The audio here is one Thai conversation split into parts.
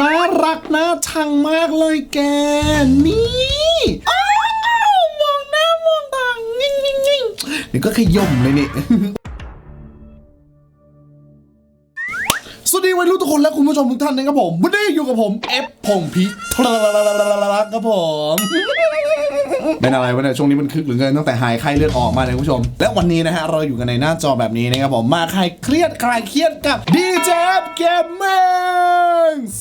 น่ารักน่าชังมากเลยแก นี่อ้าวมองหน้ามองตางิ่งงิ่งงิ่งนี่ก็ขย่มเลยนี่ สวัสดีวัยรุ่นทุกคนและคุณผู้ชมทุกท่านนะครับผมวันนี้อยู่กับผม เอฟพงพิทรครับผมเป็นอะไรวะเนี่ยช่วงนี้มันคึกหลือเกินตั้งแต่หายไข้เลือดออกมาเลยคุณผู้ชม และวันนี้นะฮะเราอยู่กันในหน้าจอแบบนี้นะครับผมมาคลายเครียดคลายเครียดกับดีเจเกมเมอร์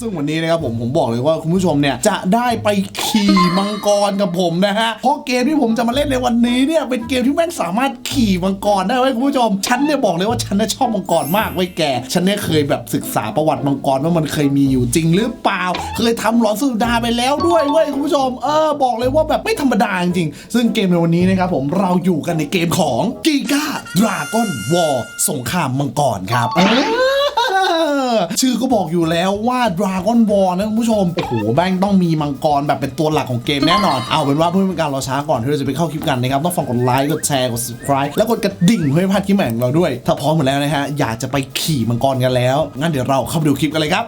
ซึ่งวันนี้นะครับผมผมบอกเลยว่าคุณผู้ชมเนี่ยจะได้ไปขี่มังกรกับผมนะฮะเพราะเกมที่ผมจะมาเล่นในวันนี้เนี่ยเป็นเกมที่แม่งสามารถขี่มังกรได้ไว้ยคุณผู้ชมฉันเนี่ยบอกเลยว่าฉันน่ะชอบมังกรมากไว้ยแกฉันเนี่ยเคยแบบศึกษาประวัติมังกรว่ามันเคยมีอยู่จริงหรือเปล่า เคยทำหลอนสุดาไปแล้วด้วยเว้ยคุณผู้ชมเออบอกเลยว่าแบบไม่ธรรมดาจริงๆซึ่งเกมในวันนี้นะครับผมเราอยู่กันในเกมของกีกาดราก้อนวอสงครามมังกรครับเออ ชื่อก็บอกอยู่แล้วว่า Dragon Ball นะคุณผู้ชม โอ้โหแบงต้องมีมังกรแบบเป็นตัวหลักของเกมแน่นอน เอาเป็นว่าเพื่อเป็นการรอช้าก่อนที่เราจะไปเข้าคลิปกันนะครับ ต้องฟังกดไลค์ กดแชร์ กด subscribe แล้วกดกระดิ่งเพื่อไม่พลาดคลิปใหม่ของเราด้วย ถ้าพร้อมหมดแล้วนะฮะ อยากจะไปขี่มังกรกันแล้ว งั้นเดี๋ยวเราเข้าไปดูคลิปกันเลยครับ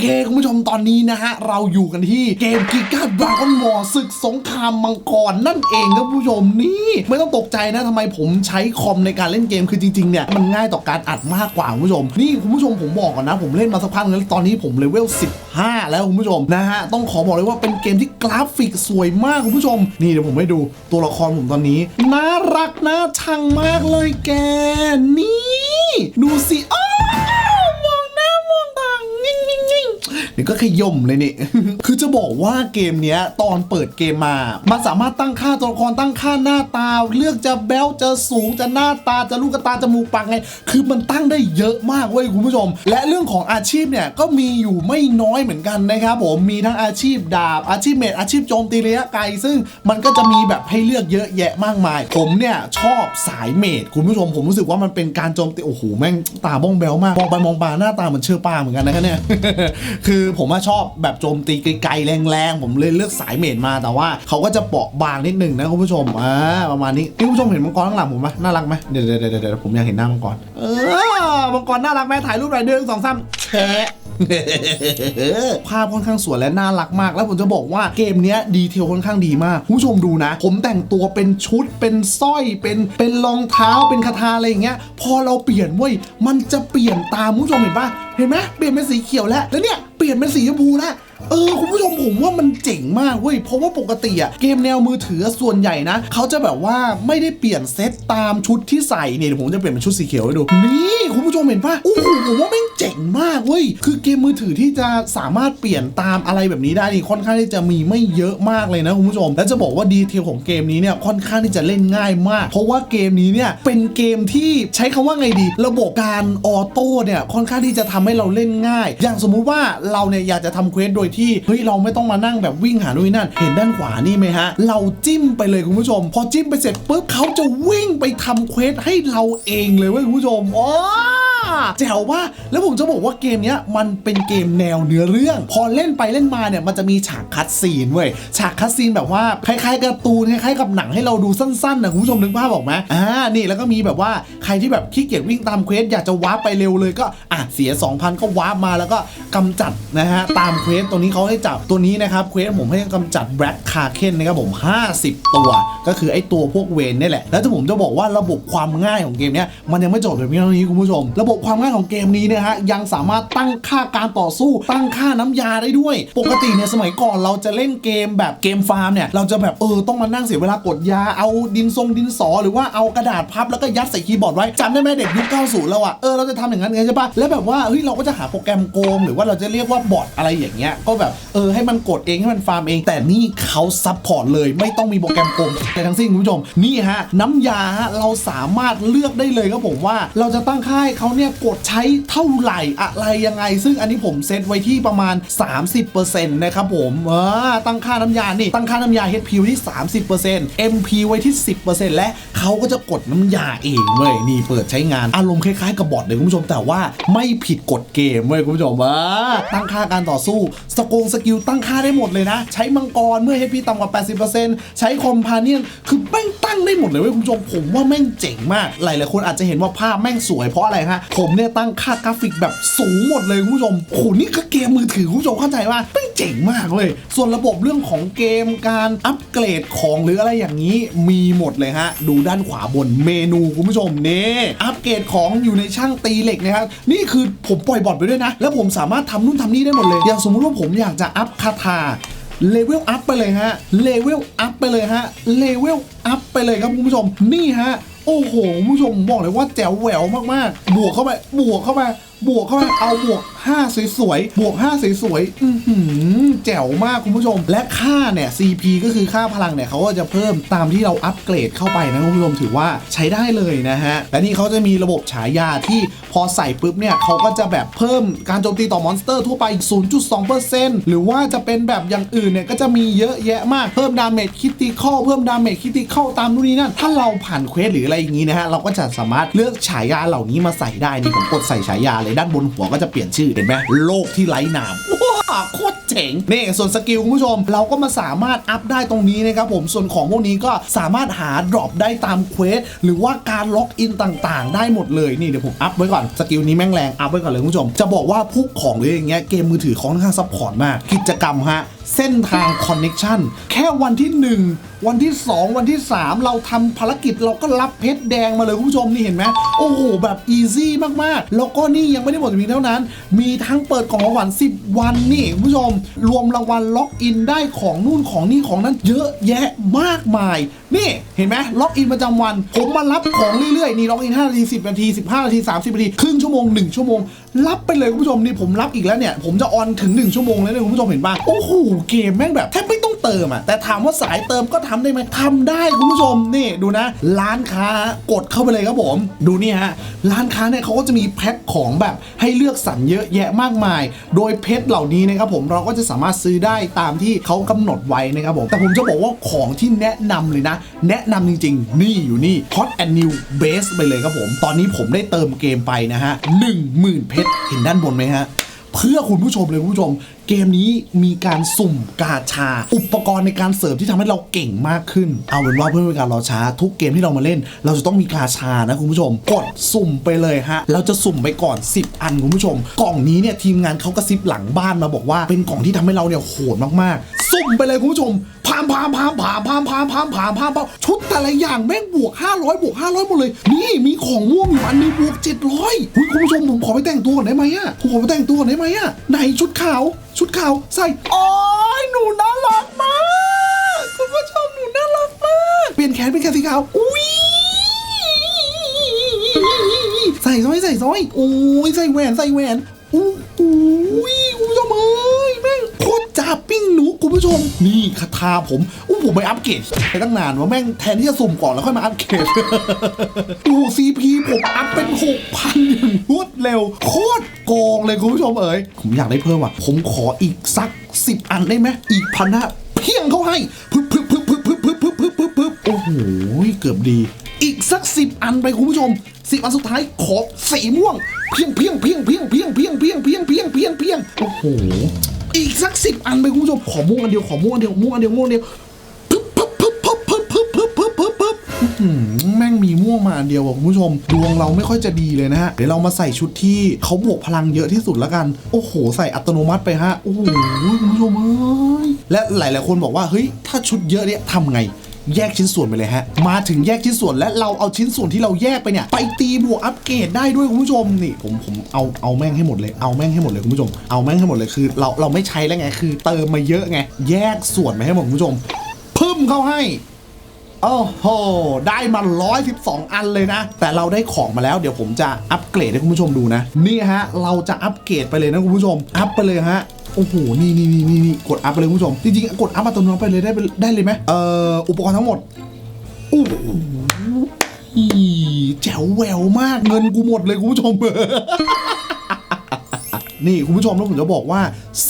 เคคุณผู้ชมตอนนี้นะฮะ เราอยู่กันที่เกมกิกาดราก้อนวอร์ศึกสงครามมังกรนั่นเองครับผู้ชมนี่ ไม่ต้องตกใจนะทำไมผมใช้คอมในการเล่นเกมคือจริงๆเนี่ยมันง่ายต่อการอัดมากกว่าคุณผู้ชม นี่คุณผู้ชมผมบอกก่อนนะ ผมเล่นมาสักพักแล้วตอนนี้ผมเลเวล15 แล้วคุณผู้ชมนะฮะต้องขอบอกเลยว่าเป็นเกมที่กราฟิกสวยมากคุณผู้ชม นี่เดี๋ยวผมให้ดูตัวละครผมตอนนี้น่ารักน่าชังมากเลยแกนี่ ดูสิอ้าี่ก็ขย่มเลยนี่ คือจะบอกว่าเกมเนี้ยตอนเปิดเกมมา มันสามารถตั้งค่าตัวละครตั้งค่าหน้าตา เลือกจะแบลจะสูงจะหน้าตาจะลูกตาจมูกปากไง คือมันตั้งได้เยอะมากเว้ยคุณผู้ชม และเรื่องของอาชีพเนี่ยก็มีอยู่ไม่น้อยเหมือนกันนะครับผมมีทั้งอาชีพดาบอาชีพเมดอาชีพโจมตีระยะไกล ซึ่งมันก็จะมีแบบให้เลือกเยอะแยะมากมาย ผมเนี่ยชอบสายเมดคุณผู้ชมผมรู้สึกว่ามันเป็นการโจมตีโอ้โหแม่งตาบ้องแบวมากมองไปมองมาหน้าตาเหมือนเชื่อป้าเหมือนกันนะครับเนี่ยคือผมชอบแบบโจมตีไกลๆแรงๆ ผมเลยเลือกสายเมดมาแต่ว่าเขาก็จะเปราะบางนิดนึงนะคุณผู้ชมอ่าประมาณนี้ที่คุณผู้ชมเห็นมังกรข้างหลังผมไหมน่ารักไหมเดี๋ยวเดี๋ยวเดี๋ยวผมอยากเห็นหน้ามังกรเออมังกรน่ารักไหมถ่ายรูปหน่อยเดือนสองสามแชะ ภาพค่อนข้างสวยและน่ารักมาก แล้วผมจะบอกว่าเกมเนี้ยดีเทลค่อนข้างดีมากคุณผู้ชมดูนะ ผมแต่งตัวเป็นชุดเป็นสร้อยเป็นเป็นรองเท้าเป็นคาถาอะไรอย่างเงี้ย พอเราเปลี่ยนเว้ยมันจะเปลี่ยนตามคุณผู้ชมเห็นปะเห็นไหมเปลี่ยนเป็นสีเขียวแล้วแล้วเนี่ยเปลี่ยนเป็นสีชมพูแล้ว เออคุณผู้ชมผมว่ามันเจ๋งมากเว้ยเพราะว่าปกติอะเกมแนวมือถือส่วนใหญ่นะเขาจะแบบว่าไม่ได้เปลี่ยนเซตตามชุดที่ใส่เนี่ยเดี๋ยวผมจะเปลี่ยนเป็นชุดสีเขียวให้ดูนี่คุณผู้ชมเห็นปะโอ้โหผมว่าแม่งเจ๋งมากเว้ยคือเกมมือถือที่จะสามารถเปลี่ยนตามอะไรแบบนี้ได้นี่ค่อนข้างที่จะมีไม่เยอะมากเลยนะคุณผู้ชม และจะบอกว่าดีเทลของเกมนี้เนี่ยค่อนข้างที่จะเล่นง่ายมาก เพราะว่าเกมนี้เนี่ยเป็นเกมที่ใช้คำว่าไงดี ระบบการออโต้เนี่ยค่อนข้างที่จะทำให้เราเล่นง่าย อย่างสมมุติว่าเราเนี่ยอยากจะทำเควสโดยที่เฮ้ยเราไม่ต้องมานั่งแบบวิ่งหานู่นนนั่นเห็นด้านขวานี่ไหมฮะ เราจิ้มไปเลยคุณผู้ชม พอจิ้มไปเสร็จปุ๊บเขาจะวิ่งไปทำเควสให้เราเองเลยเว้ยคุณผู้ชมอ๋อ แจ๋วว่าแล้วผมจะบอกว่าเกมนี้มันเป็นเกมแนวเนื้อเรื่อง พอเล่นไปเล่นมาเนี่ยมันจะมีฉากคัดซีนเว้ยฉากคัดซีนแบบว่าคล้ายๆการ์ตูนคล้ายๆกับหนังให้เราดูสั้นๆนะคุณผู้ชมนึกภาพออกไหมอ่านี่แล้วก็มีแบบว่าใครที่แบบขี้เกียจวิ่งตามเควสอยากจะวาร์ปไปเร็วเลยก็อะเสีย 2,000 ก็วาร์ปมาแล้วก็กำจัดนะฮะตามเควสตัวนี้เขาให้จับตัวนี้นะครับเควสผมให้กำจัดแบล็กคาเคนนะครับผม 50 ตัว ก็คือไอ้ตัวพวกเวนนี่แหละแล้วถ้าผมจะบอกว่าระบบความง่ายของเกมนี้มันยังไม่จบเลยเพียงเท่านี้คุณผู้ชม ระบบความง่ายของเกมนี้เนะฮะยังสามารถตั้งค่าการต่อสู้ตั้งค่าน้ำยาได้ด้วย ปกติเนี่ยสมัยก่อนเราจะเล่นเกมแบบเกมฟาร์มเนี่ยเราจะแบบเออต้องมานั่งเสียเวลากดยาเอาดินทรงดินสอ หรือว่าเอากระดาษพับแล้วก็ยัดใส่คีย์บอร์ดไว้จำได้ไหมเด็กยุค90แล้วอะเออเราจะทำอย่างนั้นไงใช่ปะแล้วแบบว่าเฮ้ยเราก็จะหาโปรแกรมโกง หรือว่าเราจะเรียกว่าบอทอะไรอย่างเงี้ยก็แบบเออให้มันกดเองให้มันฟาร์มเอง แต่นี่เขาซัพพอร์ตเลย ไม่ต้องมีโปรแกรมโกงอะไรทั้งสิ้นคุณผู้ชมนี่ฮะน้ำยาเราสามารถเลือกได้เลยครับผมว่า เราจะตั้งค่าให้เขาเนี่ยกดใช้เท่าไหร่อะไรยังไง ซึ่งอันนี้ผมเซตไว้ที่ประมาณ 30%นะครับผมเออตั้งค่าน้ำยานี่ตั้งค่าน้ำยา HP ไว้ที่ 30% MP ไว้ที่ 10%และเขาก็จะกดน้ำยาเองเว้ยนี่เปิดใช้งานอารมณ์คล้ายๆกับบอทเลยคุณผู้ชมแต่ว่าไม่ผิดกฎเกมเว้ยคุณผู้ชมว่าตั้งค่าการต่อสู้สกงสกิลตั้งค่าได้หมดเลยนะ ใช้มังกรเมื่อ HP ต่ำกว่า 80%ใช้คอมพาเนียนคือแม่งตั้งได้หมดเลยเว้ยคุณผู้ชมผมว่าแม่งเจ๋งมาก หลายๆคนอาจจะเห็นว่าภาพแม่งสวยเพราะอะไรฮะผมเนี่ยตั้งค่ากราฟิกแบบสูงหมดเลยคุณผู้ชมโหนี่ก็เกมมือถือคุณผู้ชมเข้าใจว่าเป็นเจ๋งมากเลย ส่วนระบบเรื่องของเกมการอัปเกรดของหรืออะไรอย่างนี้มีหมดเลยฮะ ดูด้านขวาบนเมนูคุณผู้ชมนี่อัปเกรดของอยู่ในช่างตีเหล็กนะครับนี่คือผมปล่อยบอทไปด้วยนะ แล้วผมสามารถทำนู่นทำนี่ได้หมดเลยอย่างสมมุติว่าผมอยากจะอัพคาถาเลเวลอัพไปเลยฮะ เลเวลอัพไปเลยฮะ เลเวลอัพไปเลยครับคุณผู้ชม นี่ฮะ โอ้โหคุณผู้ชมบอกเลยว่าแจ๋วแหววมากๆ บวกเข้าไป บวกเข้าไป บวกเข้าไป เอาบวก5 สวยๆ บวก 5 สวยๆ อื้อหือแจ๋วมากคุณผู้ชม และค่าเนี่ย CP ก็คือค่าพลังเนี่ยเขาก็จะเพิ่มตามที่เราอัปเกรดเข้าไปนะคุณผู้ชมถือว่าใช้ได้เลยนะฮะ และนี่เขาจะมีระบบฉายาที่พอใส่ปุ๊บเนี่ยเขาก็จะแบบเพิ่มการโจมตีต่อมอนสเตอร์ทั่วไปอีก0.2%หรือว่าจะเป็นแบบอย่างอื่นเนี่ยก็จะมีเยอะแยะมากเพิ่มดาเมจคิติคอลเพิ่มดาเมจคิติคอลตามนู่นนี่นั่นถ้าเราผ่านเควสหรืออะไรอย่างนี้นะฮะเราก็จะสามารถเลือกฉายาเหล่านี้มาใส่ได้นี่ผมกดใส่ฉายาเลยด้านบนหัวก็จะเปลี่ยนชื่อเห็นไหมโลกที่ไร้นามว้าโคตรเจ๋งนี่ส่วนสกิลคุณผู้ชม เราก็มาสามารถอัพได้ตรงนี้นะครับผมส่วนของพวกนี้ก็สามารถหาดรอปได้ตามเควสหรือว่าการล็อกอินต่างๆ ได้หมดเลยนี่เดี๋ยวผมอัพไว้ก่อนสกิลนี้แม่งแรงอัพไว้ก่อนเลยคุณผู้ชม จะบอกว่าพวกของหรืออย่างเงี้ยเกมมือถือขาค่อนข้างซัพพอร์ตมากกิจกรรมฮะเส้นทางคอนเน็ชันแค่วันที่ 1 วันที่ 2 วันที่ 3 เราทำภารกิจเราก็รับเพชรแดงมาเลยคุณผู้ชมนี่เห็นไหมโอ้โห แบบอีซี่มาก ๆ แล้วก็นี่ยังไม่ได้หมดเพียงเท่านั้น มีทั้งเปิดกล่องของขวัญ10 วันนี่คุณผู้ชมรวมรางวัลล็อกอินได้ของนู่นของนี่ของนั้นเยอะแยะมากมาย นี่เห็นไหมล็อกอินประจำวัน ผมมารับของเรื่อยๆ นี่ล็อกอิน5นาที10 นาที 15 นาที 30 นาที ครึ่งชั่วโมง 1 ชั่วโมง รับไปเลยคุณผู้ชมนี่ผมรับอีกแล้วเนี่ย ผมจะออนถึง 1 ชั่วโมงแล้วเนี่ยคุณผู้ชมเห็นป่ะโอ้โหเกมแม่งแบบแทบไม่ต้อง เติมอะแต่ถามว่าสายเติมก็ทำได้ไหมทำได้คุณผู้ชมนี่ดูนะ ร้านค้ากดเข้าไปเลยครับผม ดูนี่ฮะร้านค้าเนี่ยเขาก็จะมีแพ็คของแบบให้เลือกสรรเยอะแยะมากมาย โดยเพชรเหล่านี้นะครับผมเราก็จะสามารถซื้อได้ตามที่เขากำหนดไว้นะครับผมแต่ผมจะบอกว่าของที่แนะนำเลยนะ แนะนำจริง ๆ นี่อยู่นี่ Hot and New Base ไปเลยครับผม ตอนนี้ผมได้เติมเกมไปนะฮะ10,000เพชรเห็นด้านบนไหมฮะเพื่อคุณผู้ชมเลยคุณผู้ชม เกมนี้มีการสุ่มกาชา อุปกรณ์ในการเสริมที่ทำให้เราเก่งมากขึ้น เอาเป็นว่าเพื่อเป็นการรอช้า ทุกเกมที่เรามาเล่น เราจะต้องมีกาชานะคุณผู้ชม กดสุ่มไปเลยฮะ เราจะสุ่มไปก่อน 10 อันคุณผู้ชม กล่องนี้เนี่ยทีมงานเขากระซิบหลังบ้านมาบอกว่าเป็นกล่องที่ทำให้เราเนี่ยโหดมากๆ สุ่มไปเลยคุณผู้ชมพามพามพามพามพามพามพามพามพามพามชุดแต่ละอย่างแม่งบวก 500บวก500หมดเลย นี่มีของม่วงอยู่อันนี้บวก700อุ๊ยคุณผู้ชมผมขอไปแต่งตัวก่อนได้ไหมอะผมขอไปแต่งตัวก่อนได้ไหมอะไหนชุดขาวชุดขาวใส่โอ้ยหนูน่ารักมากคุณผู้ชมหนูน่ารักมากเปลี่ยนแขนเป็นแขนสีขาวอุ้ยใส่สร้อยใส่สร้อยโอ้ยใส่แหวนใส่แหวนอู้ย จ่าปิ้งหนูคุณผู้ชม นี่คาถาผมอู้ผมไปอัปเกรดไปตั้งนานว่าแม่งแทนที่จะสุ่มก่อนแล้วค่อยมาอัปเกรดอู้ซีพีผมอัพเป็นหกพันอย่างรวดเร็ว โคตรโกงเลยคุณผู้ชมเอ๋ยผมอยากได้เพิ่มอะ ผมขออีกสักสิบอันได้ไหมอีกพันห้าเพียงเขาให้พึบพึบพึบพึบพึบพึบพึบพึบพึบพึบโอ้โหเกือบดี อีกสักสิบอันไปคุณผู้ชมสิบอันสุดท้ายขอสีม่วง เพียงเพียงเพียงเพียงเพียงเพียงเพียงเพียงเพียงเพียงเพียงโอ้โห อีกสักสิบอันไปคุณผู้ชมขอม่วงอันเดียวขอม่วงอันเดียวม่วงอันเดียวม่วงอันเดียวพึบพึบพึบพึบพึบพึบพึบพึบพึบพึบแม่งมีม่วงมาอันเดียวอะคุณผู้ชม ดวงเราไม่ค่อยจะดีเลยนะฮะ เดี๋ยวเรามาใส่ชุดที่เขาบวกพลังเยอะที่สุดแล้วกัน โอ้โห ใส่อัตโนมัติไปฮะ โอ้โหคุณผู้ชมเอ้ยและหลายๆคนบอกว่าเฮ้ยถ้าชุดเยอะเนี่ยทำไง แยกชิ้นส่วนไปเลยฮะ มาถึงแยกชิ้นส่วนและเราเอาชิ้นส่วนที่เราแยกไปเนี่ย ไปตีบวกอัปเกรดได้ด้วยคุณผู้ชมนี่ผมผมเอาเอาแม่งให้หมดเลยเอาแม่งให้หมดเลยคุณผู้ชมเอาแม่งให้หมดเลยคือ เราเราไม่ใช้แล้วไงคือ เติมมาเยอะไงแยกส่วนมาให้หมดคุณผู้ชมเพิ่มเข้าให้โอ้โห ได้มา 112 อันเลยนะ แต่เราได้ของมาแล้ว เดี๋ยวผมจะอัปเกรดให้คุณผู้ชมดูนะ นี่ฮะ เราจะอัปเกรดไปเลยนะคุณผู้ชม อัพไปเลยฮะ โอ้โห นี่นี่นี่นี่นกดอัพไปเลยคุณผู้ชม จริงๆ กดอัพอัตโนมัติไปเลยได้ไปได้เลยไหมเอ่อ อุปกรณ์ทั้งหมดโอ้โหแจ๋วแหววมากเงินกูหมดเลยคุณผู้ชมนี่คุณผู้ชมแล้วผมจะบอกว่า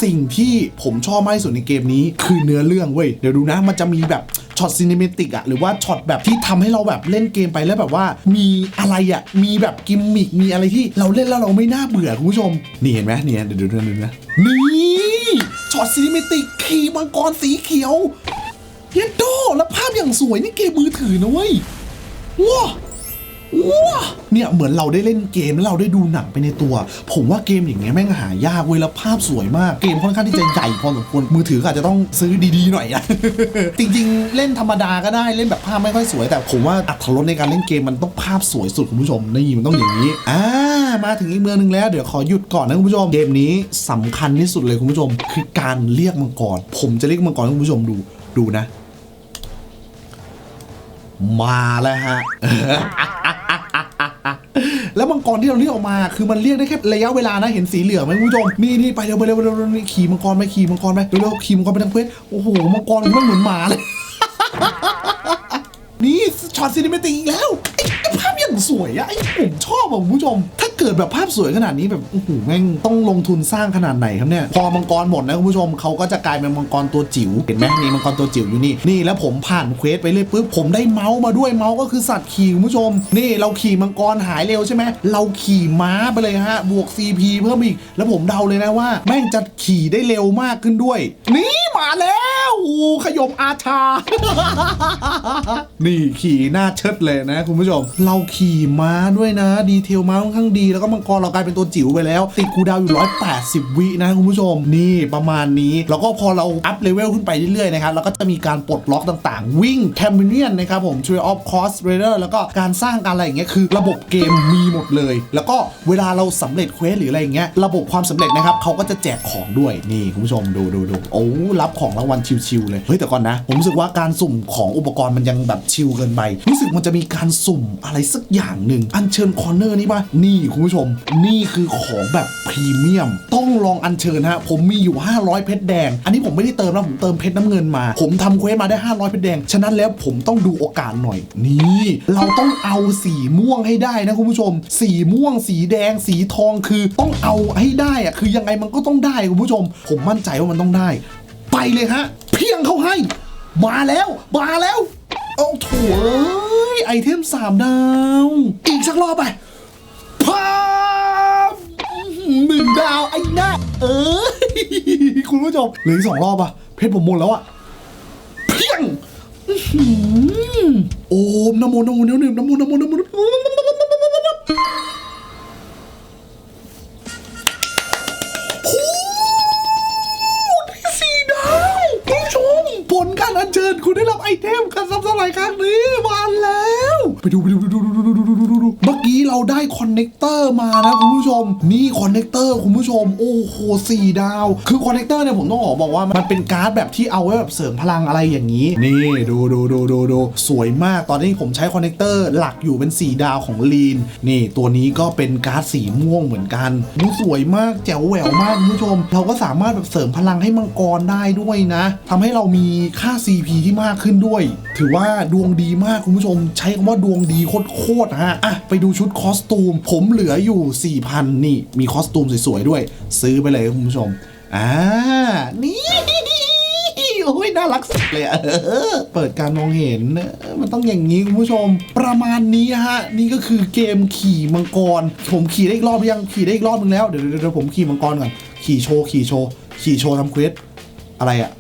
สิ่งที่ผมชอบมากที่สุดในเกมนี้ คือเนื้อเรื่องเว้ย เดี๋ยวดูนะมันจะมีแบบ ช็อตซีนิเมติกอะหรือว่าช็อตแบบที่ทำให้เราแบบเล่นเกมไปแล้วแบบว่า มีอะไรอะมีแบบกิมมิกมีอะไรที่เราเล่นแล้วเราไม่น่าเบื่อคุณผู้ชม นี่เห็นไหมเนี่ยเดี๋ยวดูดี๋ยวเดี๋ยวนะนี่ช็อตซีนิเมติกขี่มังกรสีเขียวเยนโดแล้วภาพอย่างสวยนี่เกมมือถือนะเว้ยว้า เนี่ยเหมือนเราได้เล่นเกมแล้วเราได้ดูหนังไปในตัว ผมว่าเกมอย่างเงี้ยแม่งหายากเว้ยแล้วภาพสวยมากเกมค่อนข้างที่จะใหญ่พอสมควรมือถืออาจจะต้องซื้อดีๆหน่อยอะจริงๆ เล่นธรรมดาก็ได้เล่นแบบภาพไม่ค่อยสวย แต่ผมว่าอัตรสในการเล่นเกมมันต้องภาพสวยสุดคุณผู้ชมนี่มันต้องอย่างนี้อ่ามาถึงอีกเมืองหนึงแล้วเดี๋ยวขอหยุดก่อนนะคุณผู้ชมเกมนี้สำคัญที่สุดเลยคุณผู้ชม คือการเรียกมังกรผมจะเรียกมังกรให้คุณผู้ชมดูดูนะ มาแล้วฮะ งกรที่เราเรียกออกมา คือมันเรียกได้แค่ระยะเวลานะเห็นสีเหลืองไหมคุณผู้ชมนี่นี่ไปเร็วไปเร็วไปเร็วเร็วนี่ขี่มังกรไปขี่มังกรไปเร็วๆขี่มังกรไปทางเพชรโอ้โหมังกรมันเหมือนหมาเลยนี่ช็อตซีนิเมติกอีกแล้วไอ้ วยอะไอ้ผมชอบอะคุณผู้ชม ถ้าเกิดแบบภาพสวยขนาดนี้แบบโอ้โหแม่งต้องลงทุนสร้างขนาดไหนครับเนี่ย พอมังกรหมดนะคุณผู้ชมเขาก็จะกลายเป็นมังกรตัวจิ๋วเห็นไหมนี่มังกรตัวจิ๋วอยู่นี่นี่แล้วผมผ่านเควสไปเลยปุ๊บผมได้เมาส์มาด้วยเมาส์ก็คือสัตว์ขี่คุณผู้ชม นี่เราขี่มังกรหายเร็วใช่ไหมเราขี่ม้าไปเลยฮะบวก CP เพิ่มอีก แล้วผมเดาเลยนะว่า แม่งจะขี่ได้เร็วมากขึ้นด้วย นี่มาแล้วอู้ขยมอาชา นี่ขี่หน้าเชิดเลยนะคุณผู้ชม เราขี่ม้าด้วยนะ ดีเทลม้าค่อนข้างดี แล้วก็มังกรเรากลายเป็นตัวจิ๋วไปแล้ว ติดคูดาวอยู่ 180 วินะคุณผู้ชม นี่ประมาณนี้ แล้วก็พอเราอัพเลเวลขึ้นไปเรื่อยๆนะครับเราก็จะมีการปลดล็อกต่างๆ วิ่งแคมเบเนียนนะครับผม Tree of Cost Raider แล้วก็การสร้างการอะไรอย่างเงี้ยคือ ระบบเกมมีหมดเลย แล้วก็เวลาเราสำเร็จเควสหรืออะไรอย่างเงี้ยระบบความสำเร็จนะครับเขาก็จะแจกของด้วยนี่คุณผู้ชมดูดูดูโอ้รับของรางวัลชิวๆเลยเฮ้ยแต่ก่อนนะ ผมรู้สึกว่าการสุ่มของอุปกรณ์มันยังแบบชิลเกินไปรู้สึกมันจะมีการสุ่มอะไรสักอย่างหนึ่ง อัญเชิญคอร์เนอร์นี่ป่ะ นี่คุณผู้ชม นี่คือของแบบพรีเมียม ต้องลองอัญเชิญฮะ ผมมีอยู่ 500 เพชรแดง อันนี้ผมไม่ได้เติมนะ ผมเติมเพชรน้ำเงินมา ผมทำเควสมาได้ 500 เพชรแดง ฉะนั้นแล้วผมต้องดูโอกาสหน่อย นี่ เราต้องเอาสีม่วงให้ได้นะคุณผู้ชม สีม่วง สีแดง สีทองคือต้องเอาให้ได้อะคือยังไงมันก็ต้องได้คุณผู้ชม ผมมั่นใจว่ามันต้องได้ ไปเลยฮะ เพียงเข้าให้ มาแล้ว มาแล้ว เอาโถ่เอ้ย ไอเทมสามดาว อีกสักรอบไปพามหนึ่งดาวไอ้หน้า เอ้ยคุณผู้ชมเหลืออีกสองรอบอะเพชรผมหมดแล้วอะเพียงอื้อหือโอมนะโมนะโมนะโมนะโมนะโมนะโมนโมสี่ดาวคุณผู้ชมผลการอัญเชิญคุณได้รับไอเทมการซับสไลด์ครั้งนี้ ไปดูไปดูไปดูดูดูดูดูเมื่อกี้เราได้คอนเนคเตอร์มานะคุณผู้ชม นี่คอนเนคเตอร์คุณผู้ชม โอ้โหสี่ดาว คือคอนเนคเตอร์เนี่ยผมต้องขอบอกว่ามันเป็นการ์ดแบบที่เอาไว้แบบเสริมพลังอะไรอย่างนี้ นี่ดูดูดูดูดูสวยมากตอนนี้ผมใช้คอนเนคเตอร์หลักอยู่เป็น 4 ดาวของลีน นี่ตัวนี้ก็เป็นการ์ดสีม่วงเหมือนกันดูสวยมากแจ๋วแหววมากคุณผู้ชม เราก็สามารถแบบเสริมพลังให้มังกรได้ด้วยนะ ทำให้เรามีค่า CP ที่มากขึ้นด้วย ถือว่าดวงดีมากคุณผู้ชม ใช้คำว่าดววงดีโคตรๆฮะอะไปดูชุดคอสตูม ผมเหลืออยู่ 4,000 นี่ มีคอสตูมสวยๆด้วย ซื้อไปเลยคุณผู้ชม อ่า นี่โอ้ยน่ารักสุดเลยเออเปิดการมองเห็น มันต้องอย่างนี้คุณผู้ชม ประมาณนี้ฮะ นี่ก็คือเกมขี่มังกร ผมขี่ได้อีกรอบยังขี่ได้อีกรอบนึงแล้ว เดี๋ยวเดี๋ยวผมขี่มังกรก่อนขี่โชว์ขี่โชว์ขี่โชว์ทำเควสอะไรอะ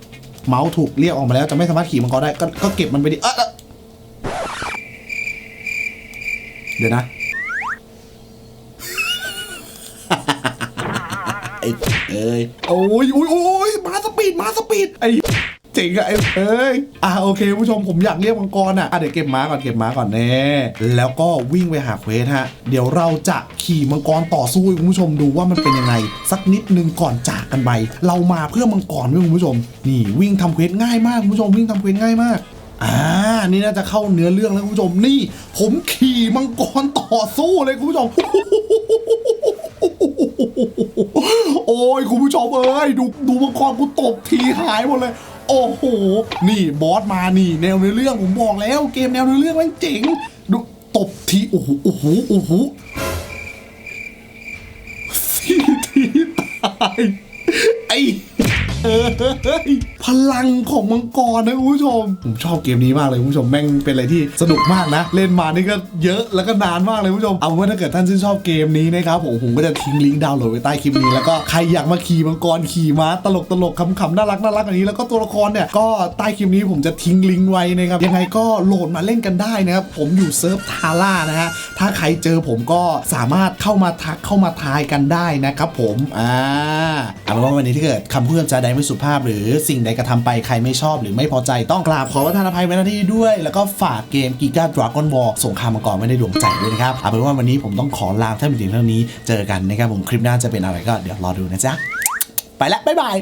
เมาส์ถูกเรียกออกมาแล้วจะไม่สามารถขี่มังกรได้ก็ก็เก็บมันไปดิเออ เออเดี๋ยวนะ ไอ้เอ้ยโอ้ยโอ้ยโอ้ยมาสปีดมาสปีดไอ้เจ๋งอะไอ้เอ้ยอะโอเคผู้ชมผมอยากเรียกมังกรอะอะเดี๋ยวเก็บม้าก่อนเก็บม้าก่อนแน่แล้วก็วิ่งไปหาเควสฮะ เดี๋ยวเราจะขี่มังกรต่อสู้ให้คุณผู้ชมดูว่ามันเป็นยังไง สักนิดนึงก่อนจากกันไปเรามาเพื่อมังกรด้วยคุณผู้ชม นี่วิ่งทำเควสง่ายมากคุณผู้ชมวิ่งทำเควสง่ายมาก อ่า นี่น่าจะเข้าเนื้อเรื่องแล้วคุณผู้ชม นี่ ผมขี่มังกรต่อสู้เลยคุณผู้ชม โอ้ยคุณผู้ชมเอ้ยดูดูมังกรกูตบทีหายหมดเลยโอ้โห นี่บอสมานี่แนวเนื้อเรื่องผมบอกแล้ว เกมแนวเนื้อเรื่องมันเจ๋ง ดูตบทีโอ้โหโอ้โหโอ้โหสี่ทีตายไอ้ พลังของมังกรนะคุณผู้ชม ผมชอบเกมนี้มากเลยคุณผู้ชมแม่งเป็นอะไรที่สนุกมากนะ เล่นมานี่ก็เยอะแล้วก็นานมากเลยคุณผู้ชมเอาว่าถ้าเกิดท่านชื่นชอบเกมนี้นะครับผมผมก็จะทิ้งลิงก์ดาวน์โหลดไว้ใต้คลิปนี้แล้วก็ใครอยากมาขี่มังกรขี่ม้าตลกตลกขำๆน่ารักน่ารักอันนี้แล้วก็ตัวละครเนี่ยก็ใต้คลิปนี้ผมจะทิ้งลิงก์ไว้นะครับยังไงก็โหลดมาเล่นกันได้นะครับผมอยู่เซิร์ฟทาร่านะฮะถ้าใครเจอผมก็สามารถเข้ามาทักเข้ามาทายกันได้นะครับผมอ่าเอาเป็นว่าวันนี้ถ้าเกิดคำพูดคำจาใดไม่สุภาพ หรือสิ่งใดกระทำไปใครไม่ชอบหรือไม่พอใจต้องกราบขอประทานอภัยไว้ณที่ด้วย แล้วก็ฝากเกมกีกาดราก้อนวอลสงครามมังกรไม่ได้ดวงใจด้วยนะครับเอาเป็นว่าวันนี้ผมต้องขอลาท่านผู้ชมเท่านี้เจอกันนะครับผมคลิปหน้าจะเป็นอะไรก็เดี๋ยวรอดูนะจ๊ะไปละบ๊ายบาย